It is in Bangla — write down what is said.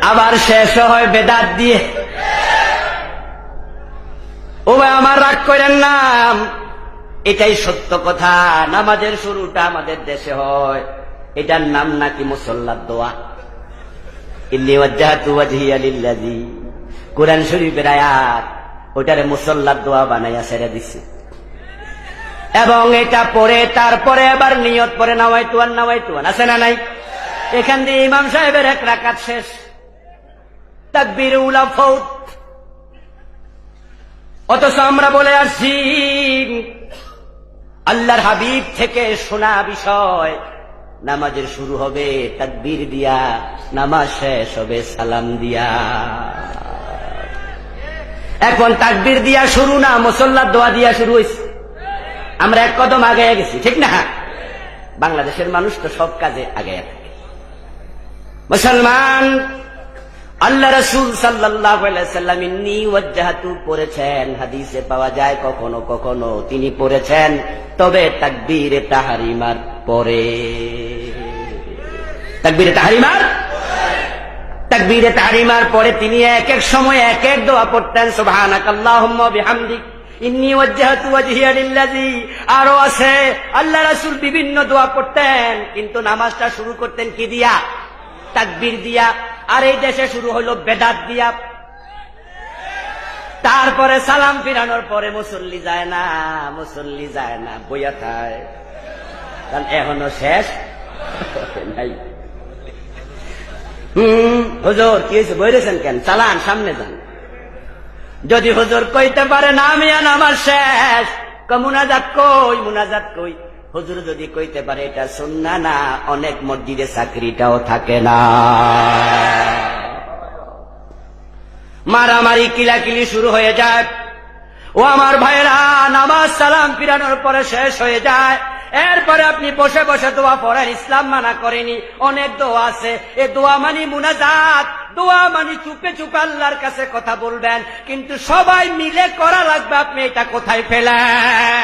আবার শেষ হয় বেদাত দিয়ে। ও আমার রাগ করেন না। এটাই সত্য কথা। নামাজের শুরুটা আমাদের দেশে হয়। এটার নাম নাকি মুসল্লার দোয়া। কোরআন শরীফের আয়াত, ওটারে মুসল্লার দোয়া বানাইয়া ছেড়ে দিছে। এবং এটা পরে তারপরে আবার নিয়ত পরে নাওয়াই তুয়ান নাওয়াই তুয়ান আছে না নাই? এখান দিয়ে ইমাম সাহেবের এক রাকাত শেষ। তাকবীর উলা ফৌত অথচ আমরা বলে আসছি, আল্লাহর হাবিব থেকে শোনা বিষয়, নামাজের শুরু হবে তাকবীর দিয়া, নামাজ শেষ হবে সালাম দিয়া। এখন তাকবীর দিয়া শুরু না, মুসল্লার দোয়া দিয়া শুরু হয়েছে আমরা এক কদম আগে গেছি, ঠিক না? বাংলাদেশের মানুষ তো সব কাজে আগে থাকে। মুসলমান আল্লাহ রসুল সাল্লাম ওয়াজ্জাহাতু পড়েছেন। হাদিসে পাওয়া যায় কখনো কখনো তিনি পড়েছেন, তবে তাকবীরে তাহারিমার পরে। তাকবীরে তাহারিমার? তাকবীরে তাহারিমার পরে তিনি এক এক সময় এক এক দোয়া পড়তেন, সুবহানাকাল্লাহুম্মা বিহামদিক, ইন্নি ওয়াজ্জাহাতু ওয়াজহিয়া আরও আছে, আল্লাহ রাসূল বিভিন্ন দোয়া পড়তেন, কিন্তু নামাজটা শুরু করতেন কি দিয়া? তাকবীর দিয়া। আর এই দেশে শুরু হলো বেদাত দিয়া। তারপরে সালাম ফিরানোর পরে মুসল্লি যায় না, মুসল্লি যায় না, বইয়া থায়। কারণ এখনও শেষ নাই। হুম, হুজুর, কি হয়েছে? বইরেছেন কেন? চালান, সামনে যান। যদি হুজুর কইতে পারে না আমি আমার শেষ। মুনাজাত কই মুনাজাত কই? হুজুর যদি কইতে পারে এটা শুননা না, অনেক মসজিদে চাকরিটাও থাকে না। মারামারি, কিলাকিলি শুরু হয়ে যায়। ও আমার ভাইরা নামাজ সালাম ফিরানোর পরে শেষ হয়ে যায়। এরপরে আপনি বসে বসে দোয়া পড়েন ইসলাম মানা করেনি। অনেক দোয়া আছে। এ দোয়া মানি মুনাজাত, দোয়া মানি চুপে চুপে আল্লাহর কাছে কথা বলবেন। কিন্তু সবাই মিলে করা লাগবে আপনি এটা কোথায় ফেলেন